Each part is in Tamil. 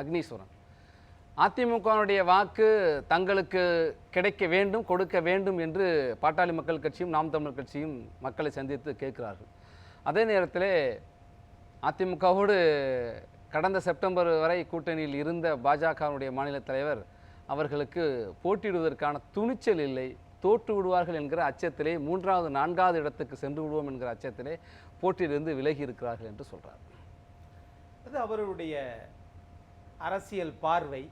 அக்னீஸ்வரன். அதிமுகவுடைய வாக்கு தங்களுக்கு கிடைக்க வேண்டும் கொடுக்க வேண்டும் என்று பாட்டாளி மக்கள் கட்சியும் நாம் தமிழர் கட்சியும் மக்களை சந்தித்து கேட்கிறார்கள். அதே நேரத்தில் அதிமுகவோடு கடந்த செப்டம்பர் வரை கூட்டணியில் இருந்த பாஜகவுடைய மாநில தலைவர் அவர்களுக்கு போட்டியிடுவதற்கான துணிச்சல் இல்லை. தோற்று விடுவார்கள் என்கிற அச்சத்திலே மூன்றாவது நான்காவது இடத்துக்கு சென்று விடுவோம் என்கிற அச்சத்திலே போட்டியிலிருந்து விலகி இருக்கிறார்கள் என்று சொல்றார். அது அவருடைய அரசியல் பார்வை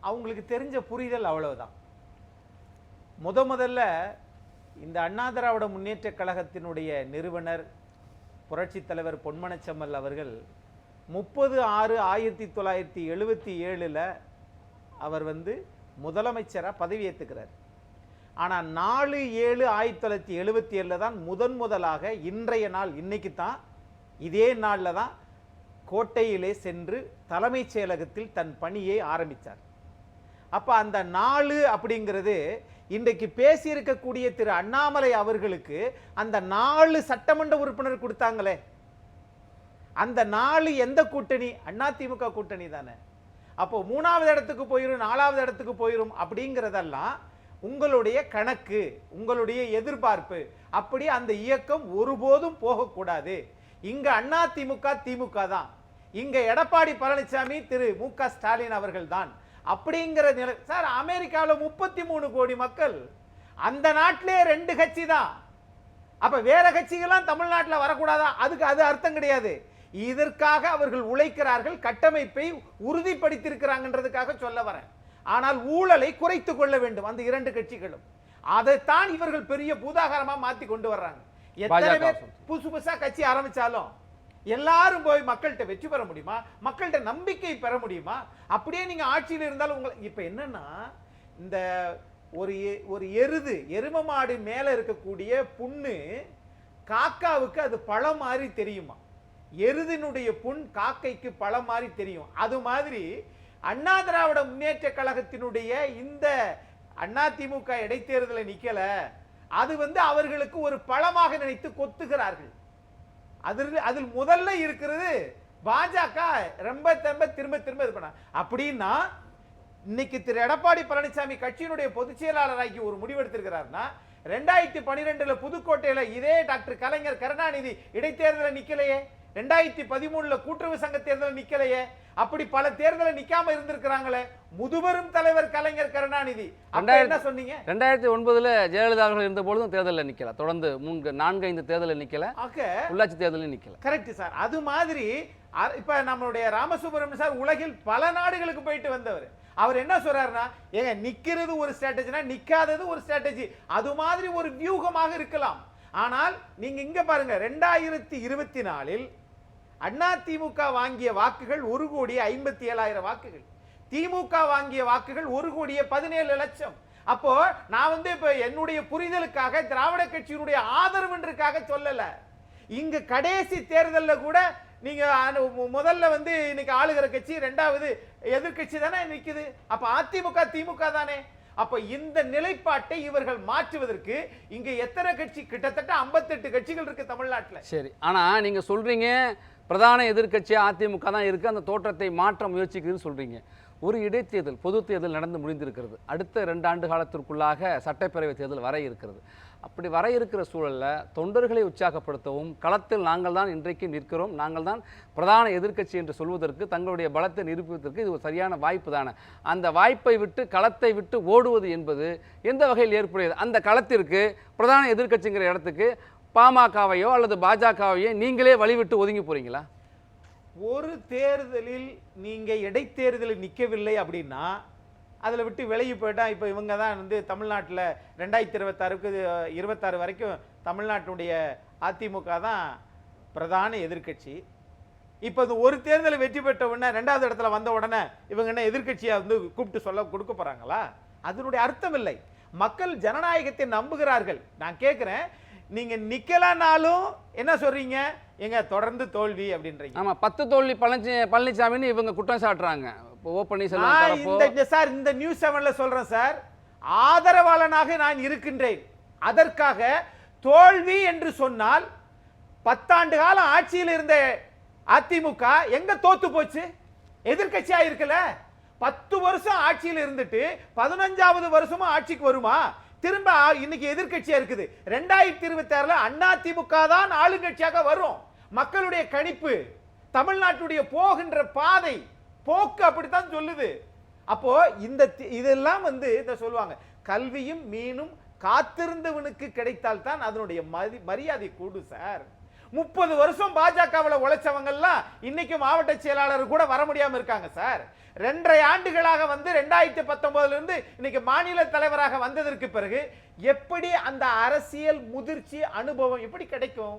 அவங்களுக்கு தெரிஞ்ச புரிதல் அவ்வளவுதான். முத முதல்ல இந்த அண்ணா திராவிட முன்னேற்ற கழகத்தினுடைய நிறுவனர் புரட்சித் தலைவர் பொன்மனச்செம்மல் அவர்கள் முப்பது ஆறு ஆயிரத்தி தொள்ளாயிரத்தி எழுபத்தி ஏழில் அவர் வந்து முதலமைச்சராக பதவியேற்றுக்கிறார் ஆனால் நாலு ஏழு ஆயிரத்தி தொள்ளாயிரத்தி எழுபத்தி ஏழில் தான் முதன் முதலாக இன்றைய நாள் இன்றைக்கு தான் இதே நாளில் தான் கோட்டையிலே சென்று தலைமைச் செயலகத்தில் தன் பணியை ஆரம்பித்தார். அப்ப அந்த நாலு அப்படிங்கிறது இன்றைக்கு பேசியிருக்கக்கூடிய திரு அண்ணாமலை அவர்களுக்கு அந்த நாலு சட்டமன்ற உறுப்பினர் கொடுத்தாங்களே. அந்த நாலு எந்த கூட்டணி? அண்ணா திமுக கூட்டணி தானே. அப்போ மூணாவது இடத்துக்கு போயிரும் நாலாவது இடத்துக்கு போயிரும் அப்படிங்கிறதெல்லாம் உங்களுடைய கணக்கு உங்களுடைய எதிர்பார்ப்பு. அப்படி அந்த இயக்கம் ஒருபோதும் போகக்கூடாது. இங்க அண்ணா திமுக திமுக தான். இங்க எடப்பாடி பழனிசாமி திரு மு க ஸ்டாலின் அவர்கள் தான் அப்படிங்கிற நிலை சார் அமெரிக்காவில் முப்பத்தி மூணு கோடி மக்கள் அந்த நாட்டிலே ரெண்டு கட்சி தான். அப்ப வேற கட்சிகள்லாம் தமிழ்நாட்டில் வரக்கூடாதா? அதுக்கு அது அர்த்தம் கிடையாது. இதற்காக அவர்கள் உழைக்கிறார்கள் கட்டமைப்பை உறுதிப்படுத்தியிருக்கிறாங்கன்றதுக்காக சொல்ல வரேன். ஆனால் ஊழலை குறைத்து கொள்ள வேண்டும் அந்த இரண்டு கட்சிகளும். அதைத்தான் இவர்கள் பெரிய பூதாகாரமாக மாற்றி கொண்டு வர்றாங்க. எத்தனை பேர். புதுசு புதுசா கட்சி ஆரம்பிச்சாலும் எல்லாரும் போய் மக்கள்கிட்ட வெற்றி பெற முடியுமா? மக்கள்கிட்ட நம்பிக்கை பெற முடியுமா? அப்படியே நீங்க ஆட்சியில் இருந்தாலும் உங்களை இப்ப என்னன்னா இந்த ஒரு ஒரு எருது எரும மாடு மேல இருக்கக்கூடிய புண்ணு காக்காவுக்கு அது பழம் மாதிரி தெரியுமா? எருதினுடைய புண் காக்கைக்கு பழம் மாதிரி தெரியும். அது மாதிரி அண்ணா திராவிட முன்னேற்ற கழகத்தினுடைய இந்த அண்ணா திமுக இடைத்தேர்தலை நிக்கல. அது வந்து அவர்களுக்கு ஒரு பழமாக நினைத்து கொத்துகிறார்கள். அதில் அதில் முதல்ல இருக்கிறது பாஜக ரொம்ப திரும்ப திரும்ப திரும்ப இது பண்ண. அப்படின்னா இன்னைக்கு திரு எடப்பாடி பழனிசாமி கட்சியினுடைய பொதுச் செயலாளராகி ஒரு முடிவெடுத்திருக்கிறார்னா ரெண்டாயிரத்தி பனிரெண்டுல புதுக்கோட்டையில இதே டாக்டர் கலைஞர் கருணாநிதி இடைத்தேர்தலில் நிக்கலையே. ரெண்டாயிரத்தி பதிமூணுல கூட்டுறவு சங்க தேர்தல் நிக்கலையே. அப்படி பல தேர்தல நிக்காம இருந்திருக்கிறாங்களே. முதுபெரும் தலைவர் கலைஞர் கருணாநிதி. என்ன சொன்னீங்க? ரெண்டாயிரத்தி ஒன்பதுல ஜெயலலிதா அவர்கள் இருந்த பொழுதும் தேர்தலில் நிக்கல. தொடர்ந்து மூன்று நான்கு ஐந்து தேர்தலில் நிக்கல. உள்ளாட்சி தேர்தலில் நிக்கல. Correct sir. அது மாதிரி இப்ப நம்மளுடைய ராமசுப்ரமணியம் சார் உலகில் பல நாடுகளுக்கு போயிட்டு வந்தவர். அவர் என்ன சொல்றாருன்னா ஏங்க நிக்கிறது ஒரு ஸ்ட்ராட்டஜினா நிக்காதது ஒரு ஸ்ட்ராட்டஜி. அது மாதிரி ஒரு வியூகமாக இருக்கலாம். ஆனால் நீங்க இங்க பாருங்க ரெண்டாயிரத்தி இருபத்தி நாலில் அண்ணா திமுக வாங்கிய வாக்குகள் ஒரு கோடியே ஐம்பத்தி ஏழாயிரம் வாக்குகள். திமுக வாங்கிய வாக்குகள் ஒரு கோடியே பதினேழு லட்சம். அப்போ நான் வந்து இப்ப என்னுடைய புரிதலுக்காக திராவிட கட்சியினுடைய ஆதரவுன்றதுக்காக சொல்லல. இங்க கடைசி தேர்தலில் கூட நீங்க முதல்ல வந்து இன்னைக்கு ஆளுகிற கட்சி ரெண்டாவது எதிர்க்கட்சி தானே நிற்குது அப்ப அதிமுக திமுக தானே. அப்ப இந்த நிலைப்பாட்டை இவர்கள் மாற்றுவதற்கு இங்க எத்தனை கட்சி? கிட்டத்தட்ட 58 கட்சிகள் இருக்கு தமிழ்நாட்டில். சரி. ஆனா நீங்க சொல்றீங்க பிரதான எதிர்க்கட்சி அதிமுக தான் இருக்குது அந்த தோற்றத்தை மாற்ற முயற்சிக்குதுன்னு சொல்கிறீங்க ஒரு இடைத்தேர்தல் பொது தேர்தல் நடந்து முடிந்திருக்கிறது. அடுத்த ரெண்டு ஆண்டு காலத்திற்குள்ளாக சட்டப்பேரவை தேர்தல் வர இருக்கிறது. அப்படி வர இருக்கிற சூழலில் தொண்டர்களை உற்சாகப்படுத்தவும் களத்தில் நாங்கள் தான் இன்றைக்கு நிற்கிறோம். நாங்கள் தான் பிரதான எதிர்க்கட்சி என்று சொல்வதற்கு தங்களுடைய பலத்தை நிரூபிப்பதற்கு இது ஒரு சரியான வாய்ப்பு தானே. அந்த வாய்ப்பை விட்டு களத்தை விட்டு ஓடுவது என்பது எந்த வகையில் ஏற்புடையது? அந்த களத்திற்கு பிரதான எதிர்க்கட்சிங்கிற இடத்துக்கு பாமகவையோ அல்லது பாஜகவையோ நீங்களே வழிவிட்டு ஒதுங்கி போறீங்களா? ஒரு தேர்தலில் நீங்கள் இடைத்தேர்தலில் நிற்கவில்லை அப்படின்னா அதில் விட்டு விலகி போயிட்டால் இப்போ இவங்க தான் வந்து தமிழ்நாட்டில் ரெண்டாயிரத்தி இருபத்தாறுக்கு இருபத்தாறு வரைக்கும் தமிழ்நாட்டுடைய அதிமுக தான் பிரதான எதிர்க்கட்சி. இப்போ இந்த ஒரு தேர்தலில் வெற்றி பெற்ற உடனே ரெண்டாவது இடத்துல வந்த உடனே இவங்க என்ன எதிர்க்கட்சியா வந்து கூப்பிட்டு சொல்ல கொடுக்க போகிறாங்களா அதனுடைய அர்த்தம் இல்லை. மக்கள் ஜனநாயகத்தை நம்புகிறார்கள். நான் கேட்குறேன் நீங்க நிக்கலனாலும் என்ன சொல்றீங்க? எங்க தொடர்ந்து தோல்வி அப்படின்றீங்க. ஆமா பத்து தோல்வி பழனி பழனிசாமின்னு இவங்க குற்றம் சாட்டுறாங்க. இப்போ ஓ பன்னீர்செல்வம் இந்த சார் இந்த நியூஸ் செவன்ல சொல்றேன் சார். ஆதரவாளனாக நான் இருக்கின்றேன். அதற்காக தோல்வி என்று சொன்னால் பத்தாண்டு காலம் ஆட்சியில் இருந்த அதிமுக எங்க தோத்து போச்சு? எதிர்க்கட்சியா இருக்குல்ல பத்து வருஷம் ஆட்சியில் இருந்துட்டு பதினஞ்சாவது வருஷமும் ஆட்சிக்கு வருமா? திரும்ப இன்னைக்கு எதிர்கட்சியா இருக்குது. ரெண்டாயிரத்தி இருபத்தி ஆறுல அண்ணா திமுக தான் ஆளுங்கட்சியாக வரும். மக்களுடைய கணிப்பு தமிழ்நாட்டுடைய போகின்ற பாதை போக்கு அப்படித்தான் சொல்லுது. அப்போ இந்த தி- இதெல்லாம் வந்து இதை சொல்லுவாங்க. கல்வியும் மீனும் காத்திருந்தவனுக்கு கிடைத்தால் தான் அதனுடைய மதி மரியாதை கூடும் சார். முப்பது வருஷம் பாஜகவில் உழைச்சவங்க எல்லாம் இன்னைக்கு மாவட்ட செயலாளர் கூட வர முடியாம இருக்காங்க சார். ரெண்டரை ஆண்டுகளாக வந்து ரெண்டாயிரத்தி பத்தொன்பதுல இருந்து இன்னைக்கு மாநில தலைவராக வந்ததற்கு பிறகு எப்படி அந்த அரசியல் முதிர்ச்சி அனுபவம் எப்படி கிடைக்கும்?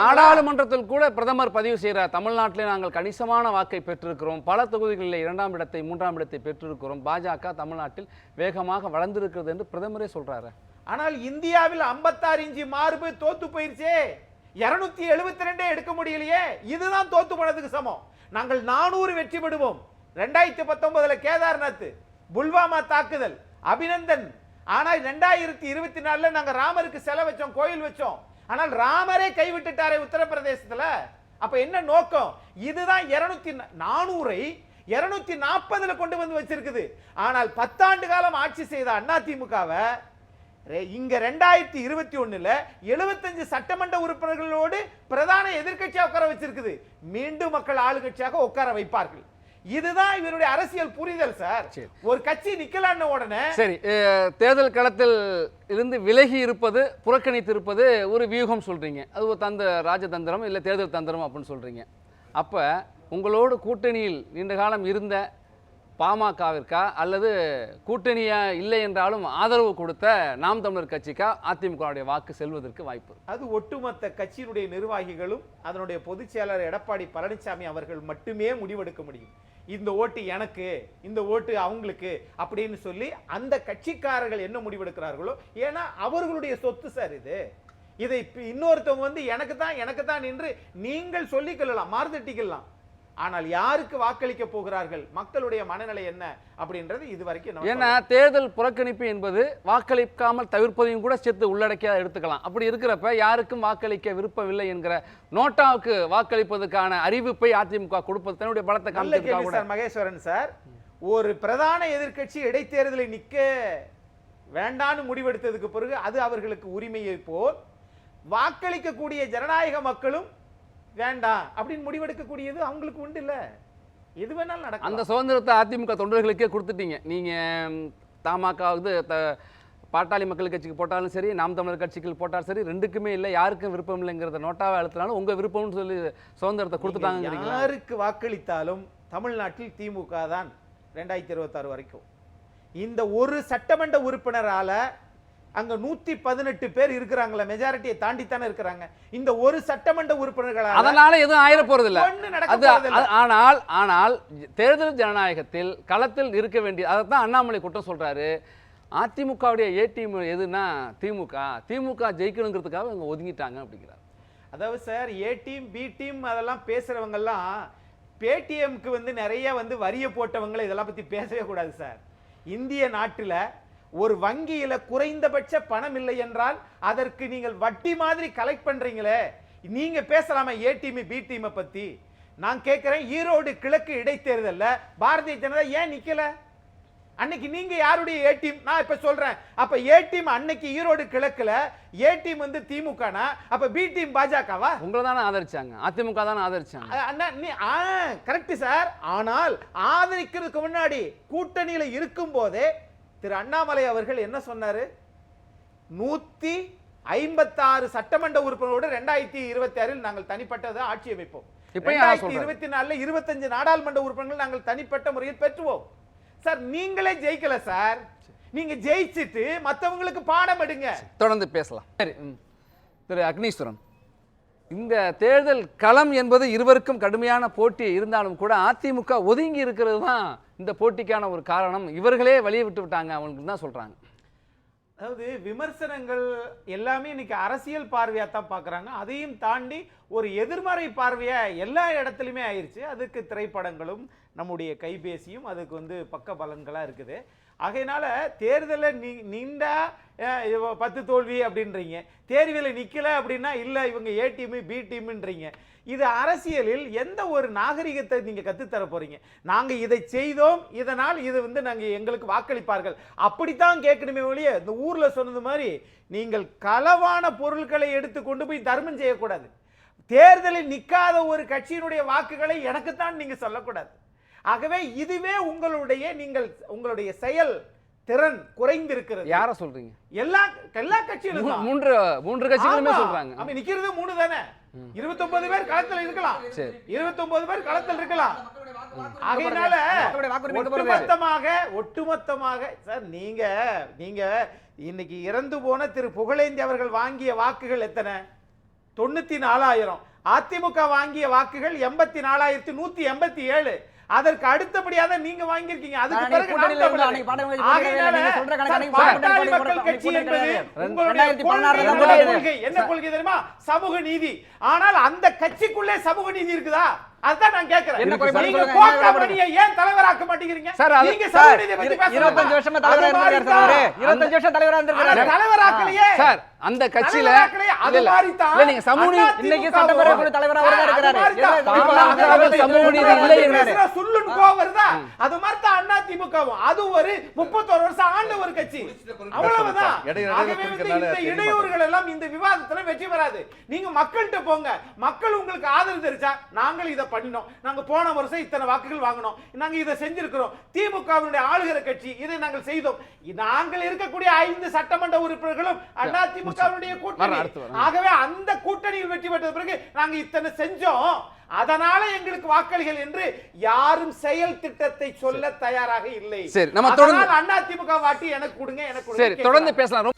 நாடாளுமன்றத்தில் கூட பிரதமர் பதிவு செய்கிறார் தமிழ்நாட்டிலே நாங்கள் கணிசமான வாக்கை பெற்றிருக்கிறோம். பல தொகுதிகளில் இரண்டாம் இடத்தை மூன்றாம் இடத்தை பெற்றிருக்கிறோம். பாஜக தமிழ்நாட்டில் வேகமாக வளர்ந்திருக்கிறது என்று பிரதமரே சொல்றாரு. ஆனால் இந்தியாவில் 56 இன்ச்சு மார்பு தோத்து போயிருச்சே. 272 எழுபத்தி ரெண்டே எடுக்க முடியலையே. இதுதான் தோத்து போனதுக்கு சமம். நாங்கள் நானூறு வெற்றி பெறுவோம். ரெண்டாயிரத்தி பத்தொன்பதுல கேதார்நாத் புல்வாமா தாக்குதல் அபிநந்தன். ஆனால் ரெண்டாயிரத்தி இருபத்தி நாலுல நாங்க ராமருக்கு செலை வச்சோம் கோயில் வச்சோம். ஆனால் ராமரே கைவிட்டுட்டாரே உத்தரப்பிரதேசத்துல. அப்ப என்ன நோக்கம்? இதுதான் இருநூத்தி நானூறை இருநூத்தி நாற்பதுல கொண்டு வந்து வச்சிருக்குது. ஆனால் பத்தாண்டு காலம் ஆட்சி செய்த அதிமுகவை இங்க ரெண்டாயிரத்தி இருபத்தி ஒண்ணுல எழுபத்தஞ்சு சட்டமன்ற உறுப்பினர்களோடு பிரதான எதிர்க்கட்சியா உட்கார வச்சிருக்குது. மீண்டும் மக்கள் ஆளுங்கட்சியாக உட்கார வைப்பார்கள். இதுதான் இவருடைய அரசியல் புரிதல் சார். ஒரு கட்சி நிக்கலான்ன உடனே சரி தேர்தல் களத்தில் இருந்து விலகி இருப்பது புறக்கணித்து இருப்பது ஒரு வியூகம் சொல்றீங்க. அது ஒரு தந்த ராஜதந்திரம் இல்லை தேர்தல் தந்திரம் அப்படின்னு சொல்றீங்க. அப்ப உங்களோடு கூட்டணியில் நீண்ட காலம் இருந்த பாமகவிற்கா அல்லது கூட்டணியா இல்லை என்றாலும் ஆதரவு கொடுத்த நாம் தமிழர் கட்சிக்கா அதிமுகவுடைய வாக்கு செல்வதற்கு வாய்ப்பு. அது ஒட்டுமொத்த கட்சியினுடைய நிர்வாகிகளும் அதனுடைய பொதுச் செயலர் எடப்பாடி பழனிசாமி அவர்கள் மட்டுமே முடிவெடுக்க முடியும். இந்த ஓட்டு எனக்கு இந்த ஓட்டு அவங்களுக்கு அப்படின்னு சொல்லி அந்த கட்சிக்காரர்கள் என்ன முடிவெடுக்கிறார்களோ ஏன்னா அவர்களுடைய சொத்து சார் இது. இதை இன்னொருத்தவங்க வந்து எனக்கு தான் எனக்கு தான் என்று நீங்கள் சொல்லிக் கொள்ளலாம் மாறுதட்டிக்கலாம் ஆனால் யாருக்கு வாக்களிக்க போகிறார்கள்? மக்களுடைய மனநிலை என்ன? அப்படின்றது இது வரைக்கும் ஏன்னா தேர்தல் புறக்கணிப்பு என்பது வாக்களிக்காமல் தவிர்ப்பதையும் கூட சேர்த்து உள்ளடக்கியா எடுத்துக்கலாம். அப்படி இருக்கிறப்ப யாருக்கும் வாக்களிக்க விருப்பமில்லை என்கிற நோட்டாவுக்கு வாக்களிப்பதற்கான அறிவிப்பை அதிமுக கொடுப்பது தன்னுடைய பலத்தை சார் மகேஸ்வரன் சார். ஒரு பிரதான எதிர்க்கட்சி இடைத்தேர்தலில் நிக்க வேண்டான்னு முடிவெடுத்ததுக்கு பிறகு அது அவர்களுக்கு உரிமையை போல் வாக்களிக்கக்கூடிய ஜனநாயக மக்களும் வேண்டாம் அப்படின்னு முடிவெடுக்கக்கூடியது அவங்களுக்கு உண்டு இல்ல. எது வேணாலும் அந்த நடக்கும் சுதந்திரத்தை அதிமுக தொண்டர்களுக்கே கொடுத்துட்டீங்க. நீங்க ம், தமாக இது த- பாட்டாளி மக்கள் கட்சிக்கு போட்டாலும் சரி நாம் தமிழர் கட்சிக்கு போட்டாலும் சரி ரெண்டுக்குமே இல்லை யாருக்கும் விருப்பம் இல்லைங்கிறத நோட்டாவை அழுத்தினாலும் உங்க விருப்பம்னு சொல்லி சுதந்திரத்தை கொடுத்துட்டாங்கிறீங்களா யாருக்கு வாக்களித்தாலும் தமிழ்நாட்டில் திமுக தான் ரெண்டாயிரத்தி இருபத்தாறு வரைக்கும். இந்த ஒரு சட்டமன்ற உறுப்பினரால அங்க நூத்தி பதினெட்டு பேர் இருக்கிறாங்களே மெஜாரிட்டியை தாண்டி தானே இருக்கிறாங்க. இந்த ஒரு சட்டமன்ற உறுப்பினர்களால அதனால எதுவும் ஆயிர போறது இல்ல அது. அது- ஆனால் ஆனால் தேர்தல் ஜனநாயகத்தில் களத்தில் இருக்க வேண்டிய அதைத்தான் அண்ணாமலை குற்றம் சொல்றாரு. அதிமுகவுடைய ஏ டீம் எதுன்னா திமுக. திமுக ஜெயிக்கணுங்கிறதுக்காக இவங்க ஒதுங்கிட்டாங்க அப்படிங்கிறார். அதாவது sir A team B team அதெல்லாம் பேசுறவங்க எல்லாம் பேடிஎம்க்கு வந்து நிறைய வந்து வரிய போட்டவங்களை இதெல்லாம் பத்தி பேசவே கூடாது சார். இந்திய நாட்டுல ஒரு வங்கியில குறைந்தபட்ச பணம் இல்லை என்றால் அதற்கு நீங்கள் வட்டி மாதிரி கலெக்ட் பண்றீங்களே. நீங்க பேசலாமா ஏ டீம் பி டீமை பத்தி? நான் கேட்கிறேன் ஈரோடு கிழக்கு இடைத்தேர்தல்ல பாரதிய ஜனதா ஏன் நிக்கல? அன்னைக்கு நீங்க யாருடைய ஏ டீம் நான் இப்ப சொல்றேன். அப்ப ஏ டீம் அன்னைக்கு ஈரோடு கிழக்குல ஏ டீம் வந்து திமுகனா? அப்ப பி டீம் பாஜகவா? உங்களை தானே ஆதரிச்சாங்க. அதிமுக தானே ஆதரிச்சாங்க. அண்ணா நீ ஆ கரெக்ட் சார் ஆனால் ஆதரிக்கிறதுக்கு முன்னாடி கூட்டணியில இருக்கும் போதே திரு அண்ணாமலை அவர்கள் என்ன சொன்னாரு? நூத்தி ஐம்பத்தாறு சட்டமன்ற உறுப்பினரோடு ரெண்டாயிரத்தி இருபத்தி ஆறில் நாங்கள் தனிப்பட்டதை ஆட்சி அமைப்போம்? இருபத்தி நாலுல இருபத்தஞ்சு நாடாளுமன்ற உறுப்பினர்கள் நாங்கள் தனிப்பட்ட முறையில் பெற்றுவோம். சார் நீங்களே ஜெயிக்கல சார். நீங்க ஜெயிச்சிட்டு மத்தவங்களுக்கு பாடம் எடுங்க. தொடர்ந்து பேசலாம். சரி. திரு அக்னீஸ்வரன் இந்த தேர்தல் களம் என்பது இருவருக்கும் கடுமையான போட்டி இருந்தாலும் கூட அதிமுக ஒதுங்கி இருக்கிறது தான் இந்த போட்டிக்கான ஒரு காரணம் இவர்களே வழியை விட்டு விட்டாங்க அவங்களுக்கு தான் சொல்கிறாங்க அதாவது விமர்சனங்கள் எல்லாமே இன்னைக்கு அரசியல் பார்வையாக தான் பார்க்குறாங்க. அதையும் தாண்டி ஒரு எதிர்மறை பார்வையாக எல்லா இடத்துலையுமே ஆயிடுச்சு அதுக்கு திரைப்படங்களும் நம்முடைய கைபேசியும் அதுக்கு வந்து பக்க பலன்களாக இருக்குது. ஆகையினால தேர்தலில் நீ நீண்டா பத்து தோல்வி அப்படின்றீங்க. தேர்வில் நிற்கலை அப்படின்னா இல்லை இவங்க ஏ டீமு பி டீமுன்றீங்க இது அரசியலில் எந்த ஒரு நாகரிகத்தை நீங்கள் கற்றுத்தர போகிறீங்க நாங்கள் இதை செய்தோம் இதனால் இது வந்து நாங்கள் எங்களுக்கு வாக்களிப்பார்கள். அப்படித்தான் கேட்கணுமே ஒழிய இந்த ஊரில் சொன்னது மாதிரி நீங்கள் களவான பொருட்களை எடுத்து கொண்டு போய் தர்மம் செய்யக்கூடாது. தேர்தலில் நிற்காத ஒரு கட்சியினுடைய வாக்குகளை எனக்குத்தான் நீங்கள் சொல்லக்கூடாது. ஆகவே இதுவே உங்களுடைய நீங்கள் உங்களுடைய செயல். திறன் குறைந்திருக்கிறது. யார சொல்றீங்க? எல்லா எல்லா கட்சியிலும். மூன்று மூன்று கட்சிகளுமே. சொல்றாங்க. அப்ப நிக்கிறது மூணு தானே? இருபத்தொன்பது பேர் களத்தில் இருக்கலாம். சரி. இருபத்தொன்பது பேர் களத்தில் இருக்கலாம். போறது? ஒட்டுமொத்தமாக ஒட்டுமொத்தமாக சார் நீங்க நீங்க இன்னைக்கு இறந்து போன திரு புகழேந்தி அவர்கள் வாங்கிய வாக்குகள் எத்தனை? தொண்ணூத்தி நாலாயிரம். அதிமுக வாங்கிய வாக்குகள் எண்பத்தி நாலாயிரத்தி நூத்தி எண்பத்தி ஏழு. அதற்கு அடுத்தபடியாக நீங்க வாங்கியிருக்கீங்க. அதுக்கு பிறகு என்ன கொள்கை தெரியுமா சமூக நீதி. ஆனால் அந்த கட்சிக்குள்ளே சமூக நீதி இருக்குதா? அதான் நான் குறைபாடு நீங்க ஏன் தலைவராக்க மாட்டேங்கிறீங்க? சார், நீங்க பத்தி வருஷமா தலைவரா இருந்திருக்காரு வருஷம் தலைவரா இருந்திருக்காரு. ஆனா தலைவராக்கலையே. சார் அந்த கட்சியில தலைவராக்கலையே, அது. மாதிரி தான் இல்ல நீங்க சமூக நீதி- அதிமுக இன்னைக்கு சட்டப்பேரவை குழு தலைவரா அவர்தான் சார், அது சமூக நீதி இல்லை. சொல்லுன்னு கோவம் வருதா? மாதிரி தான் ஒரு முப்பத்தோரு வருஷம் ஆண்ட ஒரு கட்சி. அவ்வளவுதான். இடையில ஆகவே இந்த இடையூறுகள் எல்லாம் இந்த விவாதத்துல வெற்றி பெறாது. நீங்க மக்கள்கிட்ட போங்க. மக்கள் உங்களுக்கு ஆதரவு தெரிச்சா நாங்கள் இதை பண்ணினோம். நாங்க போன வருஷம் இத்தனை வாக்குகள் வாங்கினோம். நாங்க இதை செஞ்சிருக்கிறோம். திமுகவினுடைய ஆளுகிற கட்சி இதை நாங்கள் செய்தோம். நாங்கள் இருக்கக்கூடிய ஐந்து சட்டமன்ற உறுப்பினர்களும் அதிமுகவினுடைய கூட்டணி. அடுத்து வரேன். ஆகவே அந்த கூட்டணியில் வெற்றி பெற்ற பிறகு நாங்க இத்தனை செஞ்சோம். அதனால எங்களுக்கு வாக்களிகள் என்று யாரும் செயல் திட்டத்தை சொல்ல தயாராக இல்லை. சரி, நம்ம தொடர்ந்து- அதிமுக வாட்டி எனக்கு கொடுங்க எனக்கு சரி தொடர்ந்து. பேசலாம்.